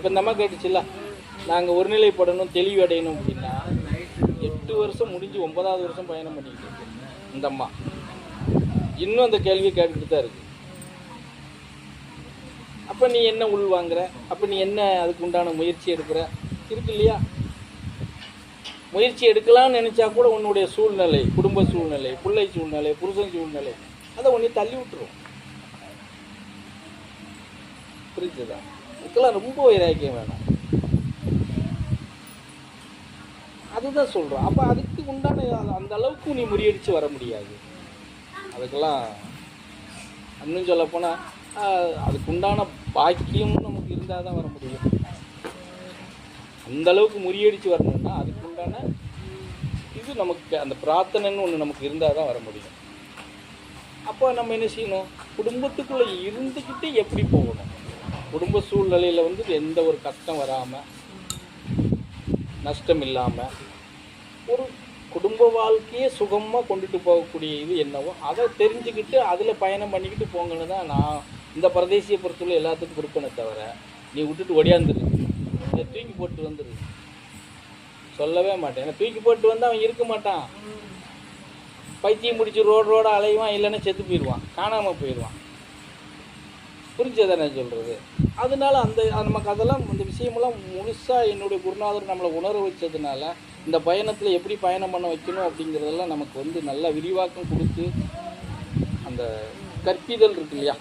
இப்போ இந்த அம்மா கேட்டுச்சுல்ல நாங்கள் ஒருநிலைப்படணும் தெளிவு அடையணும் அப்படின்னா எட்டு வருஷம் முடிஞ்சு ஒன்பதாவது வருஷம் பயணம் பண்ணிக்கிட்டு இருக்கு இந்த அம்மா இன்னும் அந்த கேள்வியை கேட்டுக்கிட்டு தான் இருக்கு. அப்போ நீ என்ன உள் வாங்குற? அப்போ நீ என்ன அதுக்கு உண்டான முயற்சி எடுக்கிற? இருக்கு இல்லையா? முயற்சி எடுக்கலாம்னு நினச்சா கூட உன்னுடைய சூழ்நிலை குடும்ப சூழ்நிலை பிள்ளை சூழ்நிலை புருஷன் சூழ்நிலை அதை உன்னை தள்ளி விட்டுரும். புரிஞ்சுதான் இதுக்கெல்லாம் ரொம்ப வைராக்கியம் வேணும். அதுதான் சொல்கிறோம் அப்போ அதுக்கு உண்டான அந்த- அளவுக்கு நீ முறியடித்து வர முடியாது. அதுக்கெல்லாம் இன்னும் சொல்லப்போனால் அதுக்கு உண்டான பாக்கியம் நமக்கு இருந்தால் தான் வர முடியும். அந்த அளவுக்கு முறியடித்து வரணும்னா அதுக்கு உண்டான இது நமக்கு அந்த பிரார்த்தனைன்னு ஒன்று நமக்கு இருந்தால் தான் வர முடியும். அப்போ நம்ம என்ன செய்யணும்? குடும்பத்துக்குள்ளே இருந்துக்கிட்டு எப்படி போகணும்? குடும்ப சூழ்நிலையில் வந்து எந்த ஒரு கஷ்டம் வராமல் நஷ்டம் இல்லாமல் ஒரு குடும்ப வாழ்க்கையே சுகமாக கொண்டுட்டு போகக்கூடிய இது என்னவோ அதை தெரிஞ்சுக்கிட்டு அதில் பயணம் பண்ணிக்கிட்டு போங்கன்னு தான் நான் இந்த பிரதேசியை பொறுத்தவரை எல்லாத்துக்கும் கொடுப்பேனே தவிர நீ விட்டுட்டு ஒடியாந்துரு இதை தூக்கி போட்டு வந்துரு. சொல்லவே மாட்டேன். ஏன்னா தூக்கி போட்டு வந்து அவன் இருக்க மாட்டான். பைத்தியம் முடிச்சு ரோடு ரோட அலைவான் இல்லைன்னா செத்து போயிடுவான். காணாமல் போயிடுவான். புரிஞ்சதை நான் சொல்கிறது அதனால அந்த நமக்கு அதெல்லாம் அந்த விஷயமெல்லாம் முழுசாக என்னுடைய குருநாதர் நம்மளை உணர வச்சதுனால இந்த பயணத்தில் எப்படி பயணம் பண்ண வைக்கணும் அப்படிங்கிறதெல்லாம் நமக்கு வந்து நல்ல விரிவாக்கம் கொடுத்து அந்த கற்பிதல் இருக்கு இல்லையா?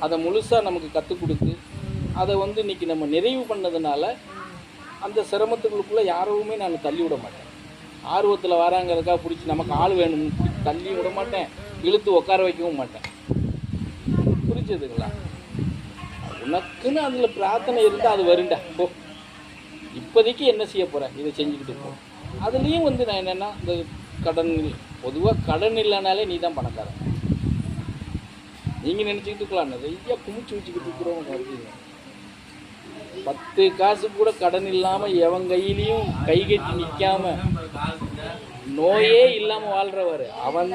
அதை முழுசாக நமக்கு கற்றுக் கொடுத்து அதை வந்து இன்னைக்கு நம்ம நிறைவு பண்ணதுனால அந்த சிரமத்துக்குள்ளே யாரையுமே நான் தள்ளி விட மாட்டேன். ஆர்வத்தில் வராங்கிறதுக்காக பிடிச்சி நமக்கு ஆள் வேணும்னு தள்ளி விட மாட்டேன். இழுத்து உட்கார வைக்கவும் மாட்டேன். புரிஞ்சதுங்களா? உனக்குன்னு அதில் பிரார்த்தனை இருந்தால் அது வருண்டா போ. இப்போதைக்கு என்ன செய்ய போகிறேன் இதை செஞ்சுக்கிட்டு போ. அதுலேயும் வந்து நான் என்னென்னா இந்த கடன் பொதுவாக கடன் இல்லைனாலே நீ தான் பணக்காரன். நீங்கள் நினச்சிக்கிட்டு இருக்கலாம் நிறைய குமிச்சு வச்சுக்கிட்டு இருக்கிறவங்க இருக்கீங்க. பத்து காசு கூட கடன் இல்லாமல் எவன் கையிலையும் கை கட்டி நிற்காம நோயே இல்லாமல் வாழ்கிறவர் அவன்